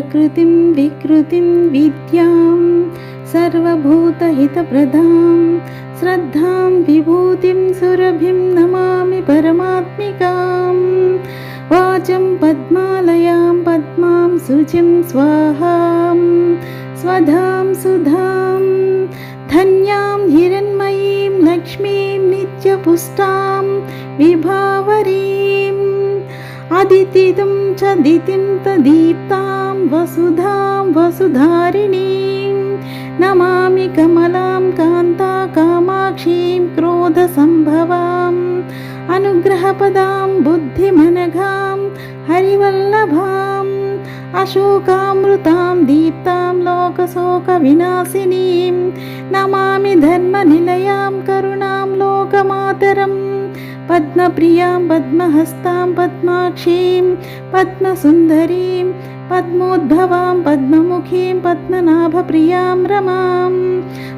प्रकृतिं विकृतिं विद्यां सर्वभूतहितप्रदां श्रद्धां विभूतिं सुरभिं नमामि परमात्मिकां। वाचं पद्मालयां पद्मां शुचिं स्वाहां स्वधां सुधां धन्यां हिरण्मयीं लक्ष्मीं नित्यपुष्टां विभावरीम् अदितिं च दितिं तदीप्तां अनुग्रहपदां बुद्धिमनघां हरिवल्लभाम् अशोकामृतां दीप्तां लोकशोकविनाशिनीं नमामि धर्मनिलयां करुणां लोकमातरम् पद्मप्रियां पद्महस्तां पद्माक्षीं पद्मसुन्दरीं పద్మోద్భవాం పద్మముఖీం పద్మనాభప్రియాం రమాం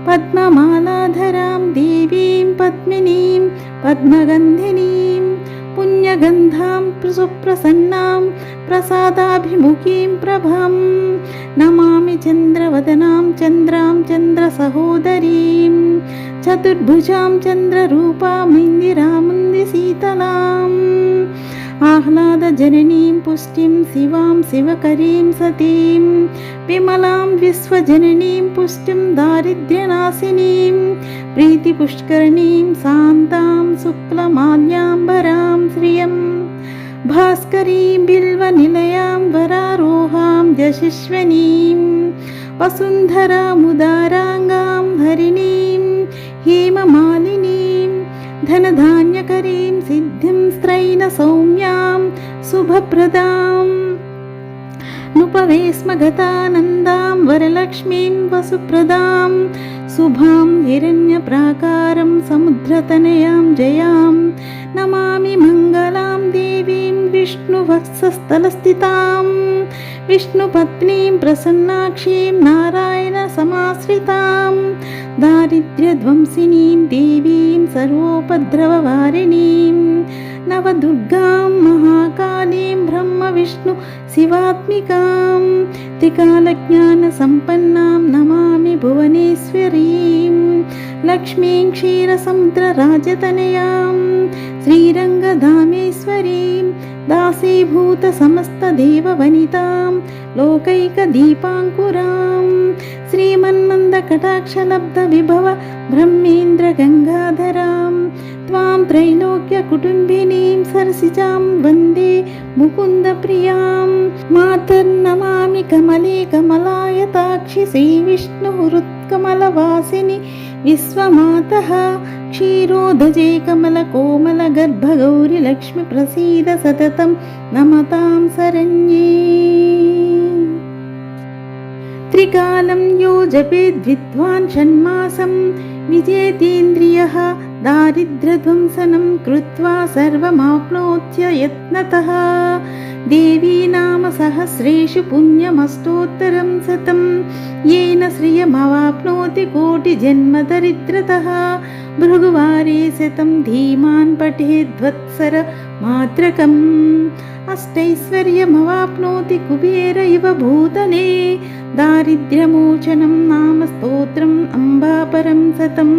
పద్మమాలాధరాం దేవీం పద్మినీం పద్మగంధినీం పుణ్యగంధాం సుప్రసన్నాం ప్రసాదాభిముఖీం ప్రభం నమామి చంద్రవదనాం చంద్రాం చంద్రసహోదరీం చతుర్భుజాం చంద్రరూపాం ఇందిరాముంది సీతలాం ఆహ్లాదజననీం పుష్టిం శివాం శివకరీం సతీం. విమలాం విశ్వజననీం పుష్టిం దారిద్ర్యనాశినీం. ప్రీతిపుష్కరిణీం శాంతాం శుక్లమాల్యాంబరాం శ్రియం. భాస్కరీం బిల్వనిలయాం వరారోహాం జశిష్వనీం వసుంధరాముదారాంగాం హరిణీం. హేమమాలినీం. ధనధాన్యకరీం సిద్ధి धनधान्यकरीं सिद्धिं स्त्रैणसौम्यां शुभप्रदां नुपवेस्मगतानन्दां वरलक्ष्मीं वसुप्रदां शुभां हिरण्यप्राकारं समुद्रतनयां जयां नमामि मङ्गलां देवीं विष्णुवत्सस्थलस्थितां विष्णुपत्नीं प्रसन्नाक्षीं नारायणसमाश्रितां दारिद्र्यध्वंसिनीं देवीं सर्वोपद्रववारिणीं नवदुर्गां महाकालीं ब्रह्मविष्णु शिवात्मिकां त्रिकालज्ञानसम्पन्नां नमामि भुवनेश्वरीं लक्ष्मीं क्षीरसमुद्रराजतनयां श्रीरङ्गधामेश्वरीं दासीभूतसमस्तदेववनितां लोकैकदीपाङ्कुरां श्रीमन्मन्दकटाक्षलब्धविभव ब्रह्मेन्द्रगङ्गाधरां त्वां त्रैलोक्यकुटुम्बिनीं सरसिजां वन्दे मुकुन्दप्रियां मातर्नमामि कमले कमलायताक्षि श्रीविष्णुहृत्कमलवासिनि विश्वमातः क्षीरोदजे कमलकोमलगर्भगौरि लक्ष्मीप्रसीद सततं नमतां शरण्ये त्रिकालं यो जपेद्विद्वान् षण्मासं विजेतीन्द्रियः दारिद्र्यध्वंसनं कृत्वा सर्वमाप्नोत्य यत्नतः देवी नाम सहस्रेषु पुण्यमष्टोत्तरं शतं येन श्रियमवाप्नोति कोटिजन्मदरिद्रतः भृगुवारे शतं धीमान् पठेद्वत्सर मात्रकम् अष्टैश्वर्यमवाप्नोति कुबेर इव भूतले दारिद्र्यमोचनं नाम स्तोत्रम् अम्बापरं शतं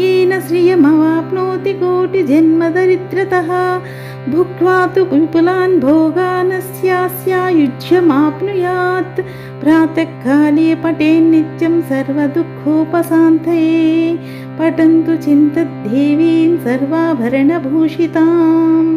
येन श्रियमवाप्नोति कोटिजन्मदरिद्रतः भुक्त्वा तु विपुलान् भोगानस्यास्यायुज्यमाप्नुयात् प्रातःकाले पठेन्नित्यं सर्वदुःखोपशान्तये पठन्तु चिन्तद्देवीं सर्वाभरणभूषिताम्